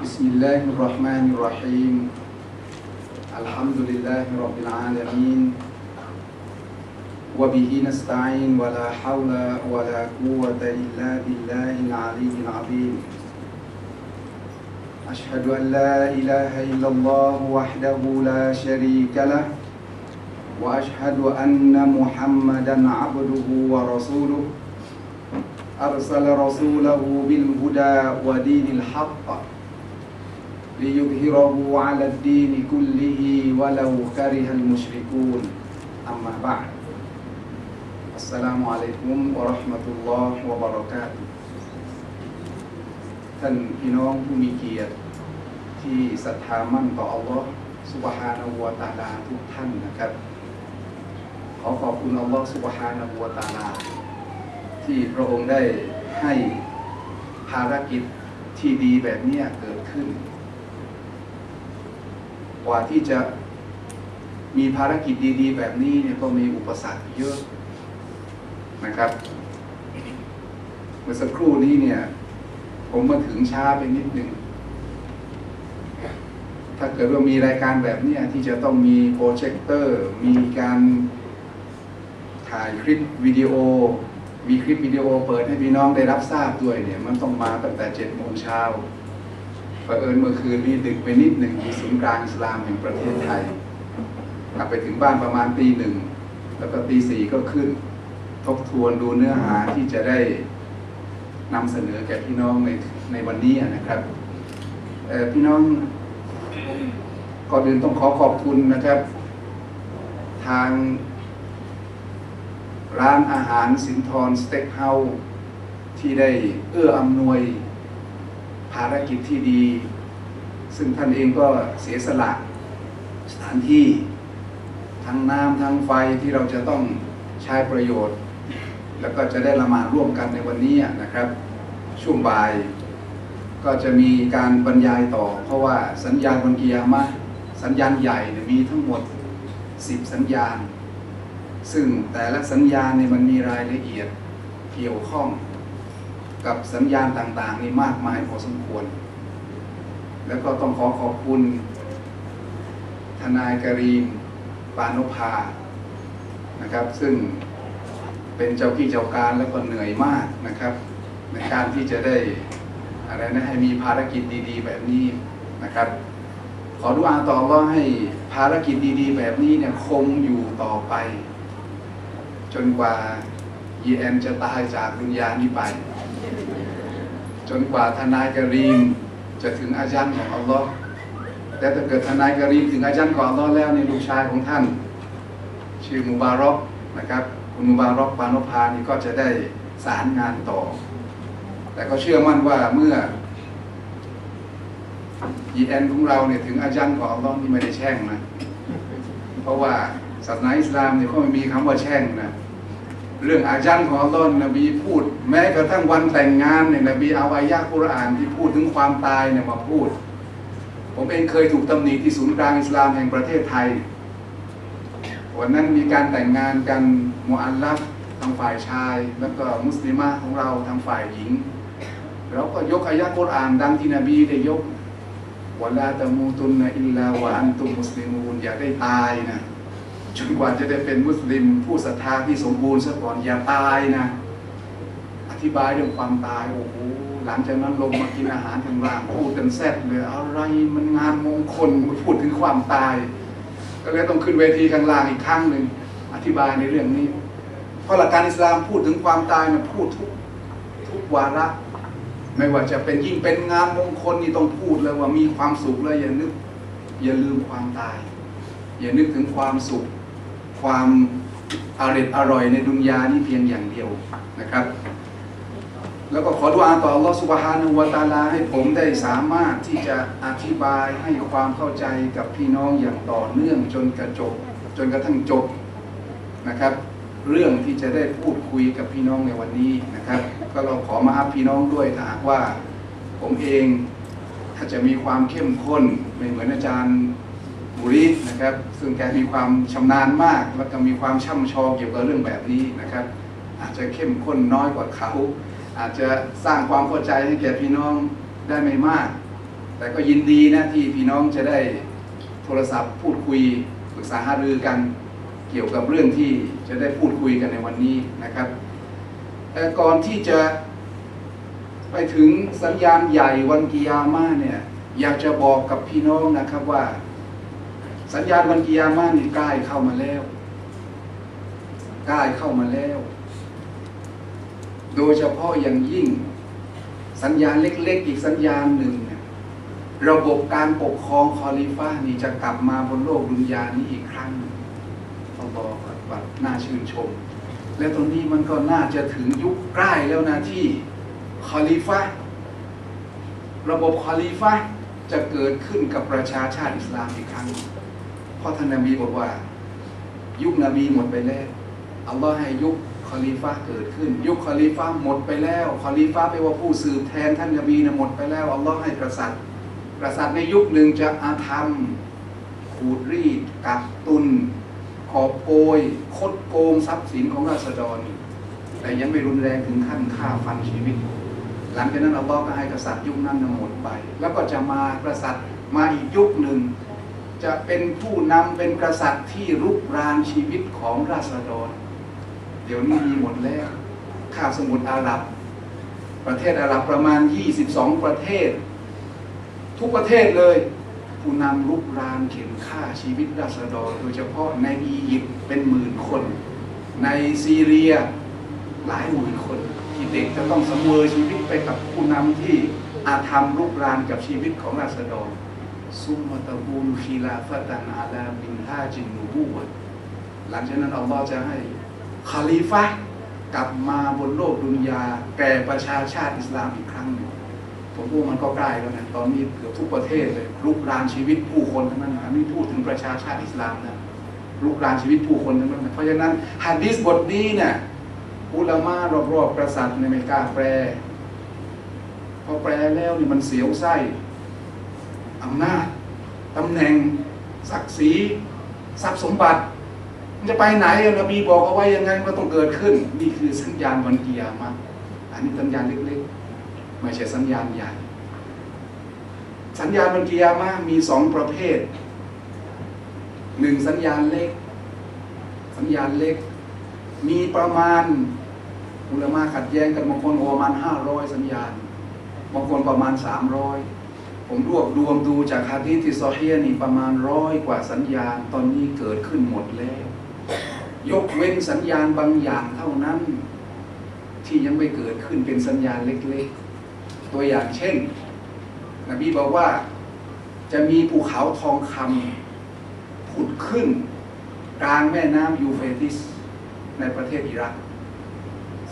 بسم الله الرحمن الرحيم. الحمد لله رب العالمين. وبه نستعين ولا حول ولا قوة إلا بالله العلي العظيم. أشهد أن لا إله إلا الله وحده لا شريك له وأشهد أن محمدا عبده ورسوله. أرسل رسوله بالهدى ودين الحق. ليظهره على الدين كله ولو كره المشركون أما بعد السلام عليكم ورحمة الله وبركاته ท่านพี่น้องผู้มีเกียรติที่ศรัทธามั่นต่ออัลลอฮ์สุบฮานะฮูวะตะอาลาทุกท่านนะครับ ขอขอบคุณอัลลอฮ์สุบฮานะฮูวะตะอาลา ที่พระองค์ได้ให้ภารกิจที่ดีแบบเนี้ยเกิดขึ้น กว่าที่จะมีภารกิจดี ๆ แบบนี้เนี่ยก็มีอุปสรรคเยอะนะครับ เมื่อสักครู่นี้เนี่ย ผมมาถึงช้าไปนิดหนึ่ง ถ้าเกิดว่ามีรายการแบบนี้ที่จะต้องมีโปรเจคเตอร์ มีการถ่ายคลิปวิดีโอ มีคลิปวิดีโอเปิดให้พี่น้องได้รับทราบด้วยเนี่ย มันต้องมาตั้งแต่เจ็ดโมงเช้า ประเอิญเมื่อคืนนี้ดึกไปนิดหนึ่งที่ศูนย์กลางอิสลามแห่งประเทศไทยกลับไปถึงบ้านประมาณตีหนึ่งแล้วก็ตีสี่ก็ขึ้น ทบทวนดูเนื้อหาที่จะได้นำเสนอแก่พี่น้องในในวันนี้นะครับพี่น้องก่อนอื่นต้องขอขอบคุณนะครับ ทางร้านอาหารสินทรสเต็กเฮาส์ที่ได้เอื้ออำนวย ภารกิจที่ดี ซึ่งท่านเองก็เสียสละสถานที่ทั้งน้ำทั้งไฟที่เราจะต้องใช้ประโยชน์ แล้วก็จะได้ละหมาดร่วมกันในวันนี้นะครับ ช่วงบ่าย ก็จะมีการบรรยายต่อ เพราะว่าสัญญาณวันกิยามะสัญญาณใหญ่เนี่ยมีทั้งหมด 10 สัญญาณ ซึ่งแต่ละสัญญาณเนี่ยมันมีรายละเอียดเกี่ยวข้อง กับสัญญาณต่างๆนี่มากมายพอสมควร แล้วก็ต้องขอขอบคุณ ทนายกรีมปานุภานะครับ ซึ่งเป็นเจ้าที่เจ้าการแล้วก็เหนื่อยมากนะครับ ในการที่จะได้อะไรนะให้มีภารกิจดี ๆ แบบนี้นะครับ ขอดุอาต่อว่าให้ภารกิจดี ๆ แบบนี้เนี่ยคงอยู่ต่อไป จนกว่ายีแอนจะตายจากดุนยานี้ไป จนกว่าทนายกรีมจะถึงอาจารย์ของอัลลอฮ์แต่ถ้าเกิดทนายกรีมถึงอาจารย์ของอัลลอฮ์แล้วในลูกชายของท่าน ชื่อมุบารอกนะครับคุณมุบารอกปานพานี่ก็จะได้สารงานต่อ แต่ก็เชื่อมั่นว่าเมื่อยีแอนของเราเนี่ยถึงอาจารย์ของอัลลอฮ์นี่ไม่ได้แช่งนะเพราะว่าศาสนาอิสลามเนี่ยเขาไม่มีคำว่าแช่งนะ เรื่องอาจารย์ของอัลลอฮ์นบีพูด แม้กระทั่งวันแต่งงานเนี่ยนบีเอาอายะห์กุรอานที่พูดถึงความตายเนี่ยมาพูด ผมเองเคยถูกตำหนิที่ศูนย์กลางอิสลามแห่งประเทศไทย วันนั้นมีการแต่งงานกันมุอัลลัฟทางฝ่ายชาย แล้วก็มุสลิมะของเราทางฝ่ายหญิงเราก็ยกอายะห์กุรอานดังที่นบีได้ยกวลาตะมูตุนนะอิลลาวะอันตุมุสลิมูนอย่าได้ตายนะ จนกว่าจะได้เป็นมุสลิม ผู้ศรัทธาที่สมบูรณ์ซะก่อนอย่าตายนะ อธิบายเรื่องความตายโอ้โหหลังจากนั้นลงมากินอาหารข้างล่างพูดกันแซ่บเลยอะไรมันงานมงคลพูดถึงความตาย ก็เลยต้องขึ้นเวทีข้างล่างอีกครั้งหนึ่งอธิบายในเรื่องนี้ เพราะหลักการอิสลามพูดถึงความตายมันพูดทุกทุกวาระไม่ว่าจะเป็นยิ่งเป็นงานมงคลนี่ต้องพูดเลยว่ามีความสุขเลยอย่านึก อย่าลืมความตาย อย่านึกถึงความสุข ความอร่อยอร่อยในดุนยานี่เพียงอย่างเดียวนะครับ แล้วก็ขอดุอาต่อ Allah Subhanahu wa Taala ให้ผมได้สามารถที่จะอธิบายให้ความเข้าใจกับพี่น้องอย่างต่อเนื่องจนกระจบจนกระทั่งจบนะครับ เรื่องที่จะได้พูดคุยกับพี่น้องในวันนี้นะครับ ก็เราขอมาอัพพี่น้องด้วยถ้าหากว่าผมเองถ้าจะมีความเข้มข้นไม่เหมือนอาจารย์ บุรีนะครับ ซึ่งแกมีความชำนาญมาก แล้วก็มีความช่ำชองเกี่ยวกับเรื่องแบบนี้นะครับ อาจจะเข้มข้นน้อยกว่าเขา อาจจะสร้างความเข้าใจให้แก่พี่น้องได้ไม่มาก แต่ก็ยินดีนะที่พี่น้องจะได้โทรศัพท์พูดคุยปรึกษาหารือกันเกี่ยวกับเรื่องที่จะได้พูดคุยกันในวันนี้นะครับแต่ก่อนที่จะไปถึงสัญญาณใหญ่วันกิยามาเนี่ยอยากจะบอกกับพี่น้องนะครับว่า สัญญาณวันกิยามานี่ใกล้เข้ามาแล้วใกล้เข้ามาแล้ว โดยเฉพาะอย่างยิ่ง สัญญาณเล็กๆ อีกสัญญาณหนึ่งเนี่ยระบบการปกครองคอลิฟ้านี่จะกลับมาบนโลกดุนยานี้อีกครั้งหนึ่งต้องบอกว่าน่าชื่นชม และตรงนี้มันก็น่าจะถึงยุคใกล้แล้วนะที่คอลิฟ้าระบบคอลิฟ้าจะเกิดขึ้นกับประชาชาติอิสลามอีกครั้งหนึ่ง เพราะท่านนบีบอกว่า ยุคนบีหมดไปแล้วอัลลอฮ์ให้ยุคคอลิฟ้าเกิดขึ้น ยุคคอลิฟ้าหมดไปแล้วคอลิฟ้าแปลว่าผู้สืบแทนท่านนบีนะหมดไปแล้วอัลลอฮ์ให้กษัตริย์กษัตริย์ในยุคหนึ่งจะอาธรรม ขูดรีด กักตุนกอบโกย คดโกงทรัพย์สินของราษฎร แต่ยังไม่รุนแรงถึงขั้นฆ่าฟันชีวิต หลังจากนั้นอัลลอฮ์ก็ให้กษัตริย์ยุคนั้นหมดไป แล้วก็จะมากษัตริย์มาอีกยุคหนึ่ง จะเป็นผู้นำเป็นกษัตริย์ที่รุกรานชีวิตของราษฎร เดี๋ยวนี้มีหมดแล้วคาสมุทรอาหรับ ประเทศอาหรับประมาณ 22 ประเทศ ทุกประเทศเลย ผู้นำรุกรานเข็นฆ่าชีวิตราษฎร โดยเฉพาะในอียิปต์เป็นหมื่นคน ในซีเรียหลายหมื่นคน ที่เด็กจะต้องสังเวยชีวิตไปกับผู้นำที่อาธรรมรุกรานกับชีวิตของราษฎร ซุมมาตะบูนคีลาฟตันอาลาบินฮาจินนูบูวะหลังจากนั้นอัลลอฮ์จะให้คาลีฟะกลับมาบนโลกดุนยาแก่ประชาชาติอิสลามอีกครั้งหนึ่งผมว่ามันก็ใกล้แล้วนะตอนนี้เกือบทุกประเทศเลยลุกรานชีวิตผู้คนทั้งนั้นนะนี่พูดถึงประชาชาติอิสลามนะลุกรานชีวิตผู้คนทั้งนั้นนะเพราะฉะนั้นฮะดีษบทนี้เนี่ยอุลามารอบๆกษัตริย์ในไม่กล้าแปลพอแปลแล้วนี่มันเสียวไส้ อำนาจตำแหน่ง ศักดิ์ศรีทรัพย์สมบัติ มันจะไปไหนอะนบีบอกเอาไว้ยังไงก็ต้องเกิดขึ้น นี่คือสัญญาณวันกิยามะอันนี้สัญญาณเล็กๆไม่ใช่สัญญาณใหญ่ สัญญาณวันกิยามะมีสองประเภทหนึ่งสัญญาณเล็ก สัญญาณเล็ก มีประมาณอุลามะขัดแย้งกันบางคนประมาณห้าร้อยสัญญาณบางคนประมาณสามร้อย ผมรวบรวมดูจากฮะดีษที่ซอฮีฮ์นี่ประมาณร้อยกว่าสัญญาณตอนนี้เกิดขึ้นหมดแล้ว ยกเว้นสัญญาณบางอย่างเท่านั้น ที่ยังไม่เกิดขึ้นเป็นสัญญาณเล็กๆ ตัวอย่างเช่น นบีบอกว่าจะมีภูเขาทองคำผุดขึ้น กลางแม่น้ำยูเฟติสในประเทศอิรัก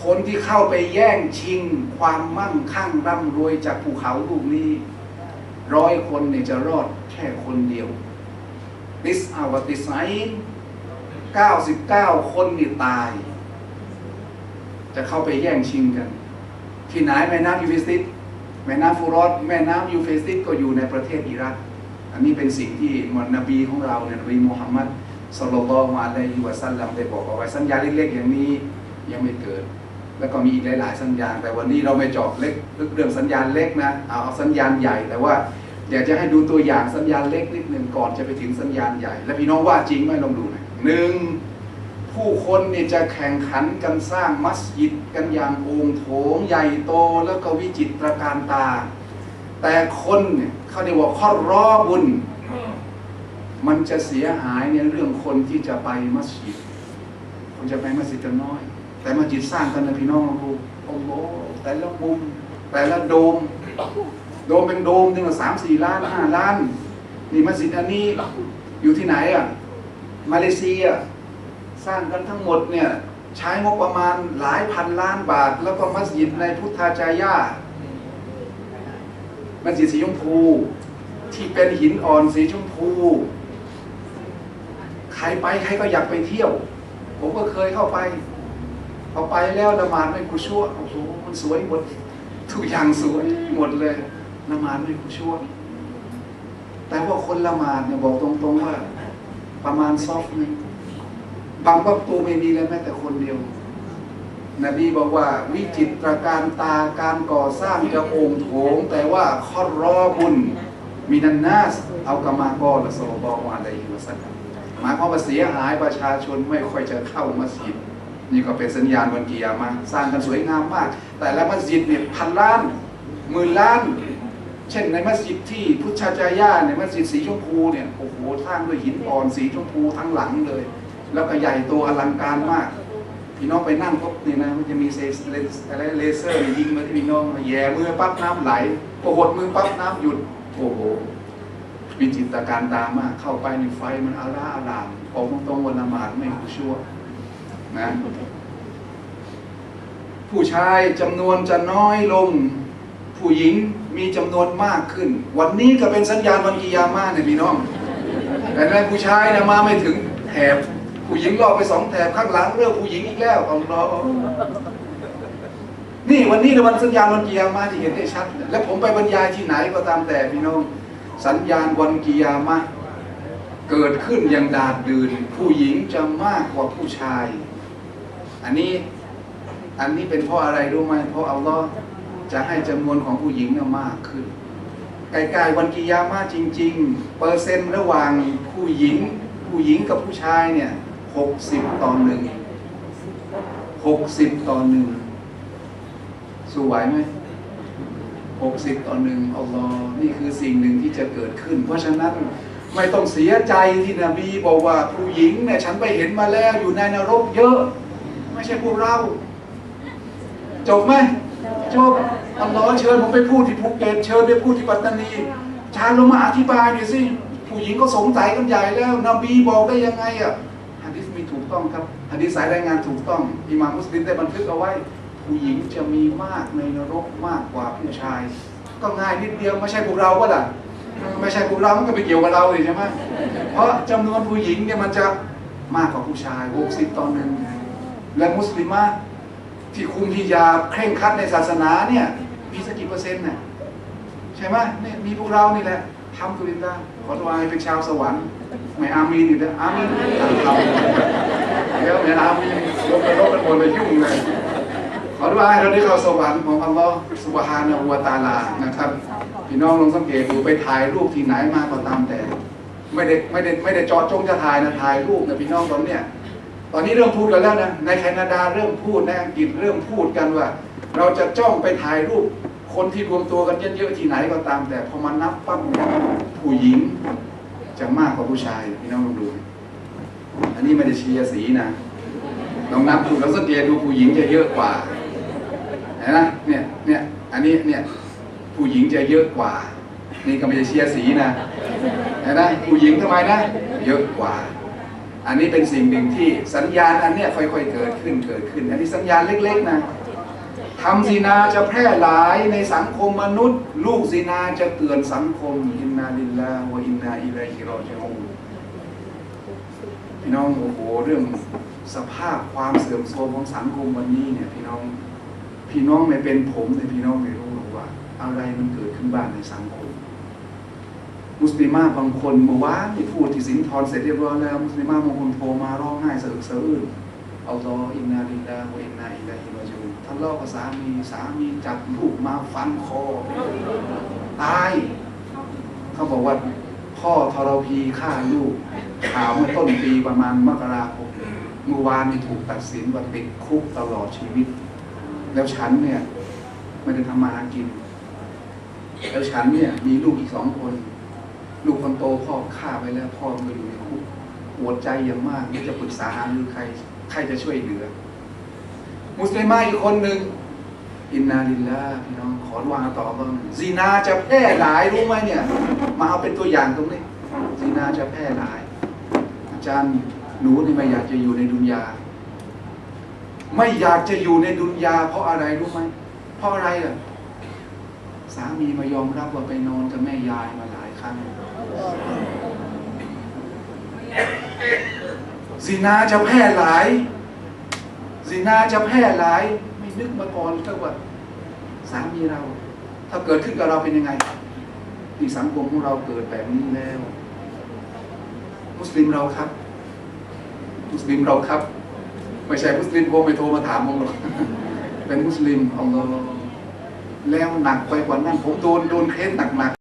คนที่เข้าไปแย่งชิงความมั่งคั่งร่ำรวยจากภูเขาลูกนี้ ร้อยคนเนี่ยจะรอดแค่คนเดียวติสอาวติสไนเก้าสิบเก้าคนนี่ตาย จะเข้าไปแย่งชิงกัน ที่ไหนแม่น้ำยูเฟรติสแม่น้ำฟูรอดแม่น้ำยูเฟรติสก็อยู่ในประเทศอิรัก อันนี้เป็นสิ่งที่มนบีของเราเนี่ยนบีมุฮัมมัดสุลลัลลอฮุอะลัยฮิวะซัลลัมได้บอกเอาไว้สัญญาเล็กๆอย่างนี้ยังไม่เกิด แล้วก็มีอีกหลาย ๆ สัญญาณ แต่วันนี้เราไม่เจาะเล็กเรื่องสัญญาณเล็กนะเอาสัญญาณใหญ่แต่ว่าอยากจะให้ดูตัวอย่างสัญญาณเล็กนิดหนึ่งก่อนจะไปถึงสัญญาณใหญ่ แล้วพี่น้องว่าจริงไหมลองดูหน่อยหนึ่งผู้คนเนี่ยจะแข่งขันกันสร้างมัสยิดกันอย่างโองโถงใหญ่โตแล้วก็วิจิตรการตา แต่คนเนี่ยเขาเรียกว่าข้อรอบุญ มันจะเสียหายในเรื่องคนที่จะไปมัสยิด คนจะไปมัสยิดจะน้อย แต่มัสยิดสร้างกันนะพี่น้องดูโอ้โหแต่ละมุมแต่ละโดม โดมเป็นโดมถึงสามสี่ล้านห้าล้าน นี่มัสยิดอันนี้อยู่ที่ไหนอะมาเลเซียสร้างกันทั้งหมดเนี่ยใช้งบประมาณหลายพันล้านบาท แล้วก็มัสยิดในพุทธาจายามัสยิดสีชมพู ที่เป็นหินอ่อนสีชมพู ใครไปใครก็อยากไปเที่ยว ผมก็เคยเข้าไป อไปแล้วละหมาดไม่กุชั่วโอ้โหมันสวยหมดทุกอย่างสวยหมดเลยละหมาดไม่กุชั่วแต่ว่าคนละหมาดเนี่ยบอกตรงๆว่า ประมาณซอฟนึงบางวัตถุไม่มีเลยแม้แต่คนเดียวนบีบอกว่า วิจิตรการตาการก่อสร้างจะโองโถง แต่ว่าข้อรอบุญมีนันนาสเอากามากอละโซบองอะไรอยู่สักหมายความว่าเสียหายประชาชนไม่ค่อยจะเข้ามัสยิด นี่ก็เป็นสัญญาณวันกิยามาสร้างกันสวยงามมาก แต่ละมัสยิดเนี่ยพันล้านหมื่นล้าน เช่นในมัสยิดที่พุทธจายาในมัสยิดสีชมพูเนี่ยโอ้โหสร้างด้วยหินอ่อนสีชมพูทั้งหลังเลย แล้วก็ใหญ่โตอลังการมาก พี่น้องไปนั่งปุ๊บนี่ยนะมันจะมีเซสเลสอะไรเลเซอร์ยิงมาที่พี่น้องแย่มือปั๊บน้ำไหลพอหดมือปั๊บน้ำหยุดโอ้โหมีจินตการตามมากเข้าไปในไฟมันอาร่าอารามผมตรงๆวันละหมาดไม่ชั่ว นะผู้ชายจำนวนจะน้อยลง ผู้หญิงมีจำนวนมากขึ้น วันนี้ก็เป็นสัญญาณวันกิยามาเนี่ยพี่น้อง แต่ในผู้ชายนี่ยมาไม่ถึงแถบ ผู้หญิงรอไปสองแถบข้างหลังเริ่มผู้หญิงอีกแล้วเอารอนี่วันนี้ในวันสัญญาณวันกิยามาที่เห็นได้ชัด และผมไปบรรยายที่ไหนก็ตามแต่พี่น้อง สัญญาณวันกิยามะเกิดขึ้นอย่างดาดดืนผู้หญิงจะมากกว่าผู้ชาย อันนี้อันนี้เป็นเพราะอะไรรู้ไหมเพราะอัลลอฮ์จะให้จำนวนของผู้หญิงมากขึ้นใกล้ๆวันกิยามะจริง ๆ เปอร์เซ็นต์ระหว่างผู้หญิง ผู้หญิงกับผู้ชายเนี่ยหกสิบต่อหนึ่งหกสิบต่อหนึ่งสู้ไหวไหมหกสิบต่อหนึ่งอัลลอฮ์นี่คือสิ่งหนึ่งที่จะเกิดขึ้น เพราะฉะนั้นไม่ต้องเสียใจที่นบีบอกว่าผู้หญิงเนี่ยฉันไปเห็นมาแล้วอยู่ในนรกเยอะ ไม่ใช่พวกเรา จบไหมจบอัลลอฮ์เชิญผมไปพูดที่ภูเก็ตเชิญไปพูดที่ปัตตานีชาลงมาอธิบายหน่อยสิผู้หญิงก็สงสัยกันใหญ่แล้วนบีบอกได้ยังไงอะฮะดิษมีถูกต้องครับฮะดิษสายรายงานถูกต้องอิหม่ามมุสลิมได้บันทึกเอาไว้ ผู้หญิงจะมีมากในนรกมากกว่าผู้ชาย ก็ง่ายนิดเดียวไม่ใช่พวกเราก็ล่ะไม่ใช่พวกเรามันก็ไปเกี่ยวกับเราเลยใช่ไหมเพราะจำนวนผู้หญิงเนี่ยมันจะมากกว่าผู้ชาย60ต่อหนึ่ง และมุสลิมะที่คุมฮิญาเคร่งครัดในศาสนาเนี่ย มีสักกี่เปอร์เซ็นต์น่ะใช่ไหมเนี่ยมีพวกเรานี่แหละทำตุลินดาขอดวายเป็นชาวสวรรค์ไม่อามีนอีกแล้วอามีนทำแล้วเนี่ยอามีนลบไปลบกันหมดเลยยุ่งเลยขอดวายเราได้เข้าสวรรค์ของอัลลอฮ์สุบฮานะฮูวตาลานะครับพี่น้องลองสังเกตดูไปถ่ายรูปที่ไหนมาก็ตามแต่ ไม่ได้ไม่ได้ไม่ได้จอดจงจะถ่ายนะถ่ายรูปนะพี่น้องตอนเนี้ย ตอนนี้เริ่มพูดกันแล้วนะ ในแคนาดาเริ่มพูดในอังกฤษเริ่มพูดกันว่า เราจะจ้องไปถ่ายรูปคนที่รวมตัวกันเยอะๆที่ไหนก็ตาม แต่พอมานับปั๊บเนี่ยผู้หญิงจะมากกว่าผู้ชายพี่น้องลองดู อันนี้ไม่ได้เชียร์สีนะลองนับดูแล้วสังเกตดูผู้หญิงจะเยอะกว่าเห็นไหมเนี่ยเนี่ยอันนี้เนี่ยผู้หญิงจะเยอะกว่า นี่ก็ไม่ได้เชียร์สีนะเห็นไหมผู้หญิงทำไมนะ เยอะกว่า อันนี้เป็นสิ่งหนึ่งที่สัญญาณอันเนี้ยค่อยๆเกิดขึ้นเกิดขึ้น อันนี้สัญญาณเล็กๆนะทำซีนาจะแพร่หลายในสังคมมนุษย์ ลูกซีนาจะเตือนสังคมอินนาลิลลาฮ์วอินนาอิลัยฮิรอจิอูพี่น้องโอ้โหเรื่องสภาพความเสื่อมโทรมของสังคมวันนี้เนี่ยพี่น้องพี่น้องไม่เป็นผมเนี่ยพี่น้องไม่รู้หรอกว่า อะไรมันเกิดขึ้นบ้างในสังคม มุสลิมาบางคนเมื่อวานที่พูดที่สินทรเสร็จเรียบร้อยแล้ว มุสลิมาบางคนโทรมาร้องไห้สะอึกสะอื้นเอาตออินนาลิลลาฮ์วอินนาอิลัยฮิรอจิอูนเล่าะกับสามีสามีจับลูกมาฟันคอตายเขาบอกว่าพ่อทรพีฆ่าลูกข่าวเมื่อต้นปีประมาณมกราคมเมื่อวานนี่ถูกตัดสินว่าติดคุกตลอดชีวิต แล้วฉันเนี่ยไม่ได้ทำมาหากิน แล้วฉันเนี่ยมีลูกอีกสองคน ลูกคนโตพ่อฆ่าไปแล้วพ่อมาอยู่ในคุกปวดใจอย่างมากนี่จะปรึกษาหารือใคร ใครจะช่วยเหลือ มุสลิมาอีกคนหนึ่งอินนาลิลลาพี่น้องขอวางต่อบ้างซีนาจะแพร่หลายรู้ไหมเนี่ย มาเอาเป็นตัวอย่างตรงนี้ซีนาจะแพร่หลาย อาจารย์หนูนี่ไม่อยากจะอยู่ในดุนยา ไม่อยากจะอยู่ในดุนยา เพราะอะไรรู้ไหมเพราะอะไรอะสามีมายอมรับว่าไปนอนกับแม่ยายมาหลายครั้ง สินาจะแพร่หลายสินาจะแพร่หลาย ไม่นึกมาก่อนเลยว่าสามีเรา ถ้าเกิดขึ้นกับเราเป็นยังไงนี่สังคมของเราเกิดแบบนี้แล้ว มุสลิมเราครับ มุสลิมเราครับ ไม่ใช่มุสลิมโทรไปโทรมาถามผมหรอกเป็นมุสลิมอัลลอฮ์แล้วหนักไปกว่านั้นผมโดนโดนเคสหนักๆ